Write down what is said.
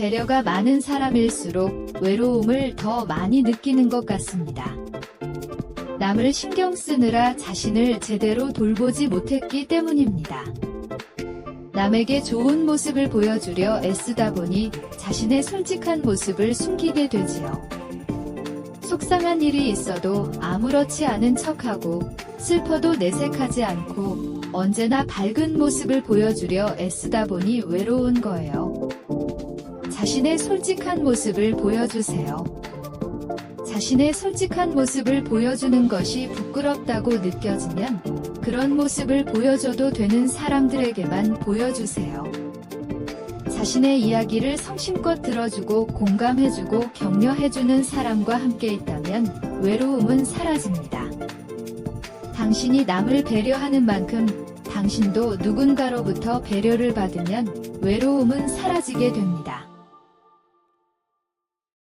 배려가 많은 사람일수록 외로움을 더 많이 느끼는 것 같습니다. 남을 신경 쓰느라 자신을 제대로 돌보지 못했기 때문입니다. 남에게 좋은 모습을 보여주려 애쓰다 보니 자신의 솔직한 모습을 숨기게 되지요. 속상한 일이 있어도 아무렇지 않은 척하고 슬퍼도 내색하지 않고 언제나 밝은 모습을 보여주려 애쓰다 보니 외로운 거예요. 자신의 솔직한 모습을 보여주세요. 자신의 솔직한 모습을 보여주는 것이 부끄럽다고 느껴지면 그런 모습을 보여줘도 되는 사람들에게만 보여주세요. 자신의 이야기를 성심껏 들어주고 공감해주고 격려해주는 사람과 함께 있다면 외로움은 사라집니다. 당신이 남을 배려하는 만큼 당신도 누군가로부터 배려를 받으면 외로움은 사라지게 됩니다.